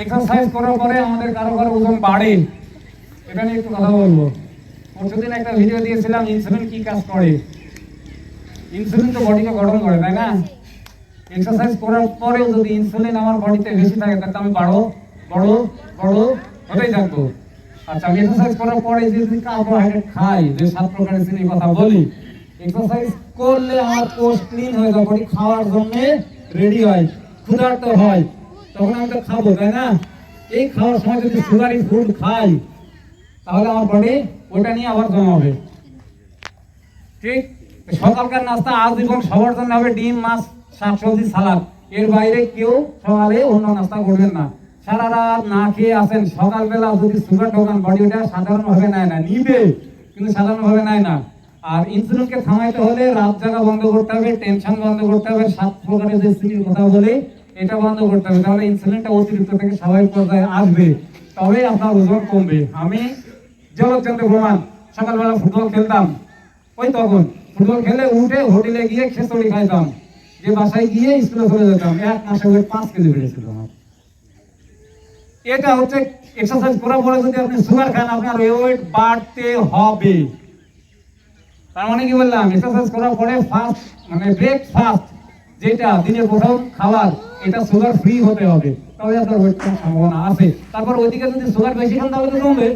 Exercise করার পরে আমাদের কারও কারও ওজন বাড়ে। এটা নিয়ে একটু কথা বলব। পরশুদিন একটা ভিডিও দিয়েছিলাম ইনসুলিন কি কাজ করে? ইনসুলিন তো বডিকে গঠন করে তাই না? এক্সারসাইজ করার পরেও যদি ইনসুলিন আমার বডিতে বেশি থাকে তাহলে আমি বাড়ো বড় বড় হতেই থাকব আচ্ছা আমি এক্সারসাইজ করার পরে যে কার্বোহাইড্রেট খাই যে সাত প্রকারের চিনির কথা বলি এক্সারসাইজ করলে আমার কোষ ক্লিন হয়ে যায় বডি খাওয়ার জন্য রেডি হয় ক্ষুধার্ত হয়। তখন আমি তো খাব, তাই না? এই খাওয়ার সময় যদি সুগারি ফুড খাই, তাহলে আমার বডি ওটা নিয়ে আবার জমা হবে। ঠিক? সকালকার নাস্তা সবার জন্য হবে ডিম, মাছ শাকসবজি সালাদ। এর বাইরে কেউ সকালে অন্য নাস্তা করবেন না। সারা রাত না খেয়ে আসেন সকালবেলা যদি সুগার ঢোকান বডি ওটা সাধারণভাবে নেয় না। নিবে, কিন্তু সাধারণভাবে নেয় না। আর ইনসুলিনকে থামাইতে হলে রাত জাগা বন্ধ করতে হবে টেনশন বন্ধ করতে হবে, সাত প্রকারের যে কথা বলে এটা বন্ধ করতে হবে, তাহলে ইনসুলিনটা অতিরিক্ত থেকে স্বাভাবিক পর্যায়ে আসবে। তবে আপনার ওজন কমবে। আমি জগৎচন্দ্র প্রমাণ সকালবেলা ফুটবল খেলতাম। ওই তখন ফুটবল খেলে উঠে হোটেলে গিয়ে খেসড়ি খাইতাম। যে বাসায় গিয়ে স্কুলে চলে যেতাম। এক মাসে ওয়েট পাঁচ কেজি বেড়েছিল আমার। এটা হচ্ছে এক্সারসাইজ করার পরে যদি আপনি সুগার খান, আপনার ওয়েট বাড়তে হবে। তার মানে কি বললাম? এক্সারসাইজ করার পরে ফার্স্ট মানে ব্রেকফাস্ট যেটা দিনের প্রথম খাবার এটা সুগার ফ্রি হতে হবে। তবে আপনার সম্ভাবনা আছে। তারপর ওইদিকে যদি সুগার বেশি খান, তাহলে কমবে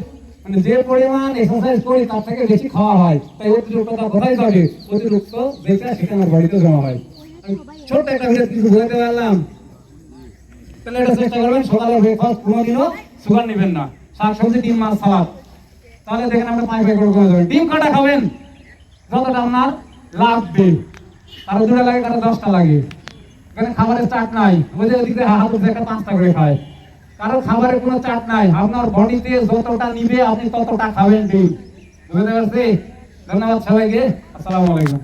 মানে যে পরিমাণ এক্সারসাইজ করি, তার থেকে বেশি খাওয়া হয়। তাই অতিরিক্ততা কোথায় যাবে অতিরিক্ত যেটা সেটা আমার বাড়িতে জমা হয়। একটা ভিডিও কিছু পারলাম। তাহলে এটা চেষ্টা করবেন সকালে ব্রেকফাস্ট কোনোদিনও সুগার নেবেন না। শাক সবজি ডিম, মাছ সালাদ তাহলে দেখেন আমরা পাঁচ কমে যাবেন ডিম কটা খাবেন? যতটা আপনার লাগবে। কারও দুটা লাগে, কারও দশটা লাগে। এখানে খাবারের চাট নাই। আমাদের যে ওদিকে হাত একটা পাঁচটা করে খায়। কারণ খাবারের কোনো চাট নাই। আপনার বডিতে যতটা নিবে আপনি ততটা খাবেন ঠিক বুঝতে পারছি? ধন্যবাদ সবাইকে। আসসালামু আলাইকুম।